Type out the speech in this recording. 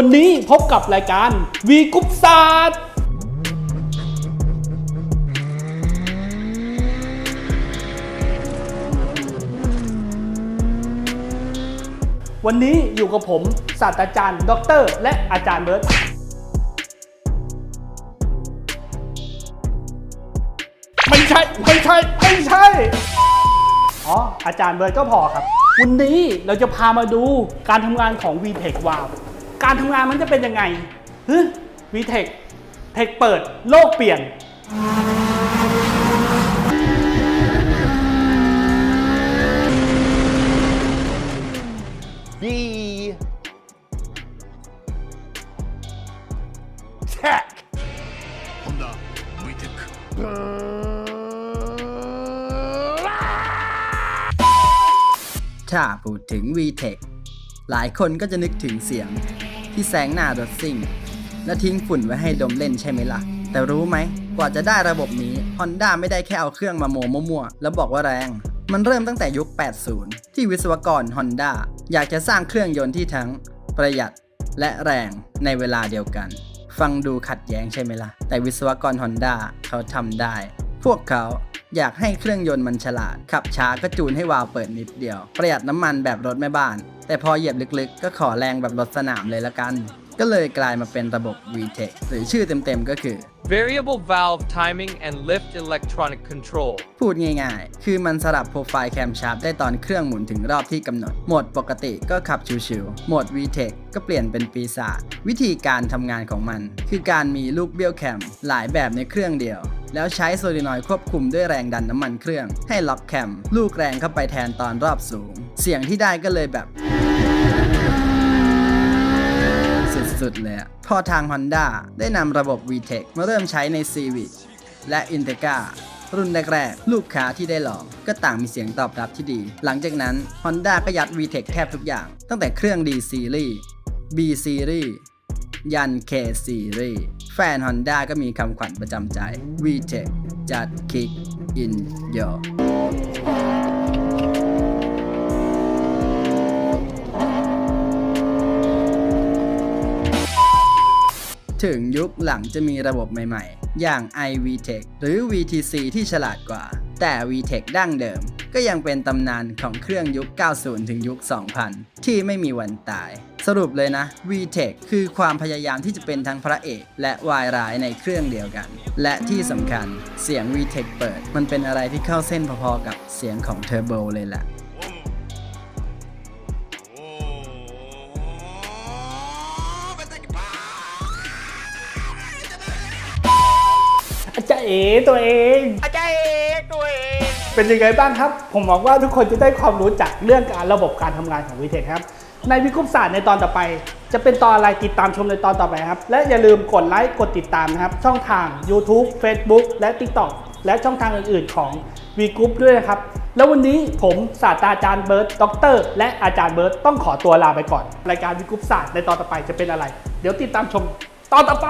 วันนี้พบกับรายการวีกุปศาสตร์วันนี้อยู่กับผมศาสตราจารย์ด็อกเตอร์และอาจารย์เบิร์ตไม่ใช่ ไม่ใช่ ไม่ใช่ อ๋อ อาจารย์เบิร์ดก็พอครับ วันนี้เราจะพามาดูการทำงานของ VTech w o w การทำงานมันจะเป็นยังไงฮึ VTech เทคเปิดโลกเปลี่ยน B Tech Honda VTEC ถ้าพูดถึง VTEC หลายคนก็จะนึกถึงเสียง ที่แซงหน้ารถซิ่ง และทิ้งฝุ่นไว้ให้ดมเล่นใช่ไหมล่ะ แต่รู้ไหม กว่าจะได้ระบบนี้ Honda ไม่ได้แค่เอาเครื่องมาโมมั่วๆแล้วบอกว่าแรง มันเริ่มตั้งแต่ยุค 80 ที่วิศวกร Honda อยากจะสร้างเครื่องยนต์ที่ทั้งประหยัดและแรงในเวลาเดียวกัน ฟังดูขัดแย้งใช่ไหมล่ะ แต่วิศวกร Honda เขาทำได้ พวกเขาอยากให้เครื่องยนต์มันฉลาด ขับช้าก็จูนให้วาล์วเปิดนิดเดียว ประหยัดน้ำมันแบบรถแม่บ้าน แต่พอเหยียบลึกๆ ก็ขอแรงแบบรถสนามเลยละกัน ก็เลยกลายมาเป็นระบบ VTEC หรือชื่อเต็มๆก็คือ Variable valve timing and lift electronic control. พูดง่ายๆ คือมันสลับโปรไฟล์แคมชาร์ปได้ตอนเครื่องหมุนถึงรอบที่กำหนด โหมดปกติก็ขับชิวๆ โหมด VTEC ก็เปลี่ยนเป็นปีศาจ วิธีการทำงานของมัน คือการมีลูกเบี้ยวแคมหลายแบบในเครื่องเดียวแล้วใช้โซลินอยด์ควบคุมด้วยแรงดันน้ำมันเครื่อง ให้ล็อกแคม ลูกแรงเข้าไปแทนตอนรอบสูง เสียงที่ได้ก็เลยแบบ สุดๆเลยพอทาง Honda ได้นำระบบ VTEC มาเริ่มใช้ใน Civic และ Integra รุ่นแรกๆ ลูกค้าที่ได้ลองก็ต่างมีเสียงตอบรับที่ดี หลังจากนั้น Honda ก็ยัด VTEC แทบทุกอย่าง ตั้งแต่เครื่อง D Series B Series ยัน K Series แฟน Honda ก็มีคำขวัญประจำใจ VTEC just kick in your ถึงยุคหลังจะมีระบบใหม่ๆ อย่าง iVTech หรือ VTC ที่ฉลาดกว่า แต่ VTech ดั้งเดิม ก็ยังเป็นตำนานของเครื่องยุค 90 ถึงยุค 2000 ที่ไม่มีวันตาย สรุปเลยนะ VTech คือความพยายามที่จะเป็นทั้งพระเอก และวายร้ายในเครื่องเดียวกัน และที่สำคัญเสียง VTech เปิด มันเป็นอะไรที่เข้าเส้นพอๆกับเสียงของ Turbo เลยแหละ อาจารย์เอ๋ตัวเอง อาจารย์เอกตัวเอง เป็นยังไงบ้างครับ ผมหวังว่าทุกคนจะได้ความรู้จากเรื่องการระบบการทำงานของ VTech ครับ ในวิคุปศาสตร์ในตอนต่อไป จะเป็นตอนอะไรติดตามชมในตอนต่อไปครับ และอย่าลืมกดไลค์กดติดตามนะครับ ช่องทาง YouTube Facebook และ TikTok และช่องทางอื่น ๆ ของ v g r o u p ด้วยนะครับ แล้ววันนี้ผมศาสตราจารย์เบิร์ตด็อกเตอร์และอาจารย์เบิร์ตต้องขอตัวลาไปก่อน รายการวิคุปศาสตร์ในตอนต่อไปจะเป็นอะไร เดี๋ยวติดตามชมตอนต่อไป